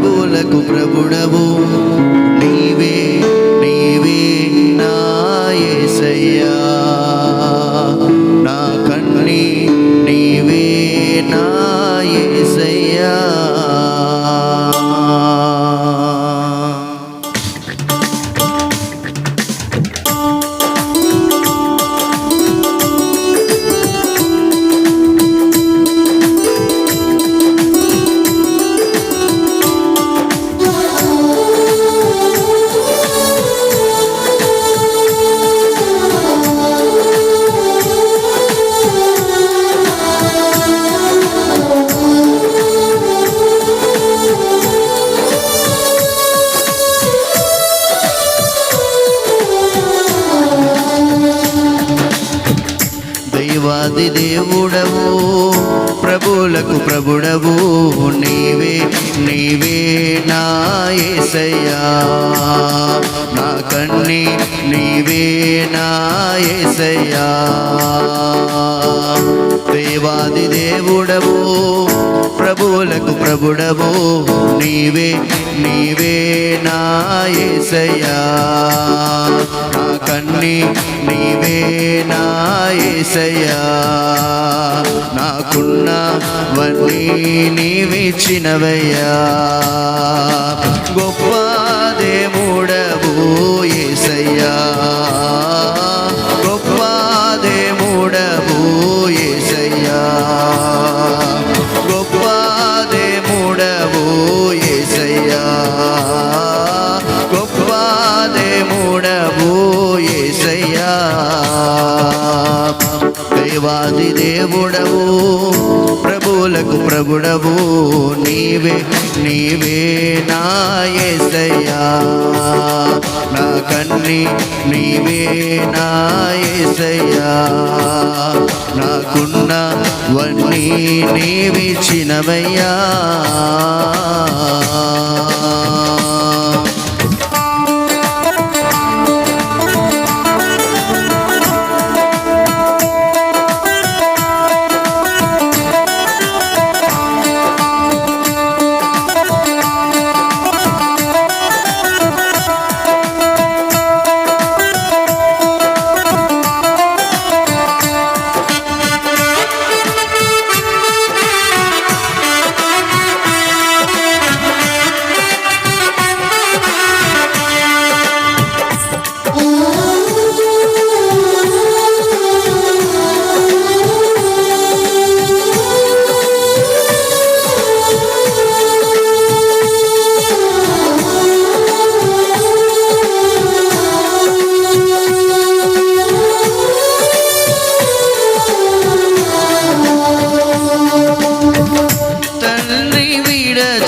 ప్రభువులకు ప్రభుడవు. నీవే నీవే నా యేసయ్యా నా కన్నీ నీవే నా యేసయ్యా దైవాది దేవుడవు ప్రభులకు ప్రభుడవు నీవే నీవే నా యేసయ్యా నా కన్ని నీవే నా యేసయ్యా దేవాది దేవుడవు ప్రభుడవు నీవే నీవే నా నా కన్ని నీవే నా యేసయ్యా నాకున్నవన్నీ నీవిచ్చినవయ్యా. గొప్ప దేవుడవు ఏసయ్యా. దేవాది దేవుడవు ప్రభువులకు ప్రభుడవు నీవే నీవే నాయసయ్యా. నా కన్ని నీవే నా యేసయ్యా నాకున్నవన్నీ నీవిచ్చినవయ్యా.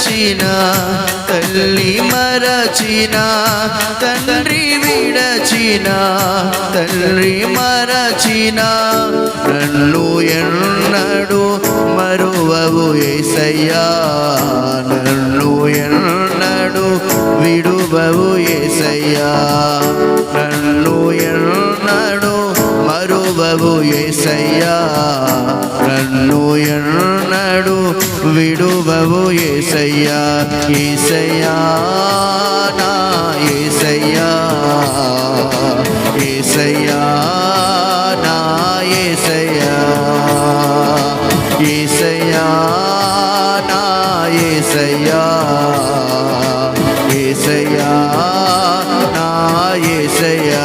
విడచిన తల్లి మరచిన తండ్రి విడచిన తల్లి మరచిన నన్ను ఎన్నడు మరువవు ఏసయ్యా నన్ను ఎన్నడు విడువవు ఏసయ్యా నన్ను ఎన్నడు మరువవు ఏసయ్యా నన్ను ఎన్నడు విడువవు ఏసయ్యా ఏసయ్యా నా ఏసయ్యా ఏసయ్యా నా ఏసయ్యా ఏసయ్యా నా ఏసయ్యా ఏసయ్యా నా ఏసయ్యా.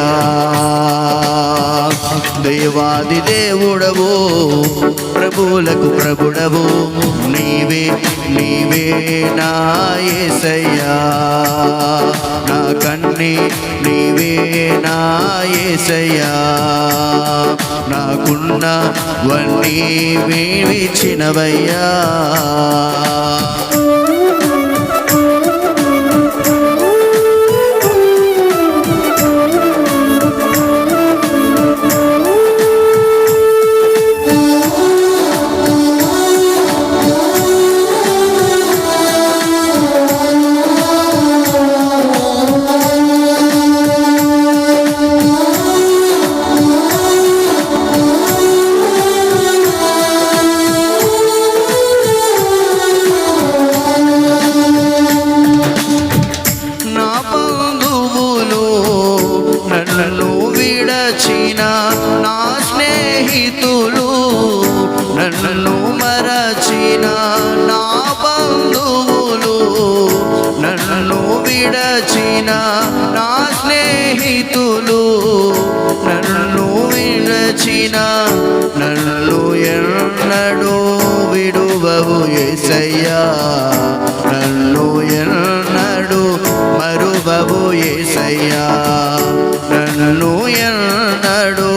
దేవాది దేవుడవు ప్రభువులకు ప్రభుడవు. నీవే నీవే నాయసయ్యా నా కన్ని నీవే నా యేసయ్యా నాకున్నవన్నీ విచ్చినవయ్యా విడచిన నా స్నేహితులు నన్ను విడచిన నన్ను ఎన్నడు విడువవు ఏసయ్యా. నన్ను ఎన్నడు మరువవు ఏసయ్యా. నన్ను ఎన్నడు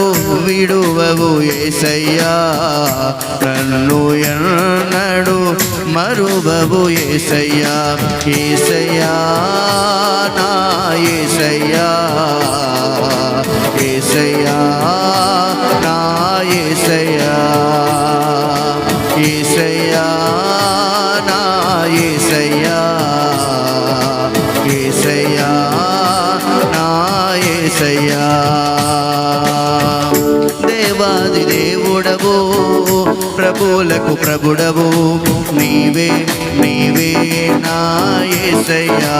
విడువవు ఏసయ్యా. నన్ను ఎన్నడు మరువవు ఏసయ్యా. ఏసయ్యా ఏసయ్యా దేవాది దేవుడవు ప్రభులకు ప్రభుడవు నీవే నీవే నా ఏసయ్యా.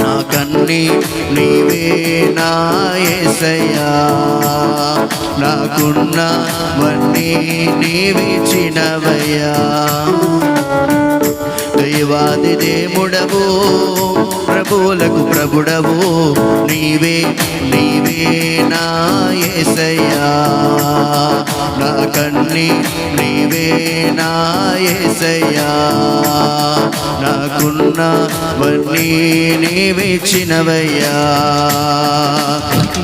నా కన్ని నీవే నా ఏసయ్యా. నాకున్నవన్నీ నీవిచ్చినవయ్యా. దైవాది దేవుడవు ప్రభువులకు ప్రభుడవు నీవే నీవే నా నా కన్ని నీవే నా యేసయ్యా నాకున్నవన్నీ నీవిచ్చినవయ్యా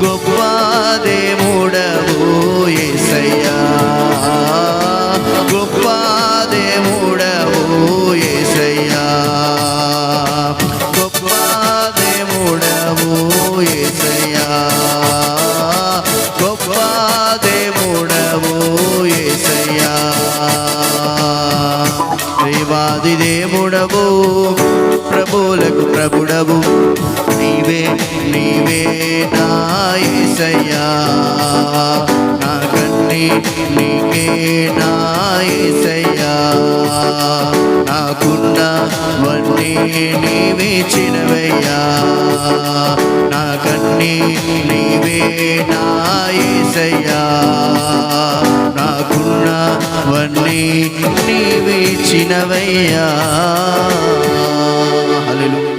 గొప్ప దేవుడవు నీవే నీవే నా నా కన్ని నీకే నా యేసయ్యా నీవే చినవయ్యా నా కన్ని నీవే నా నీవే చినవయ్యా నీవిచ్చినవయ్యా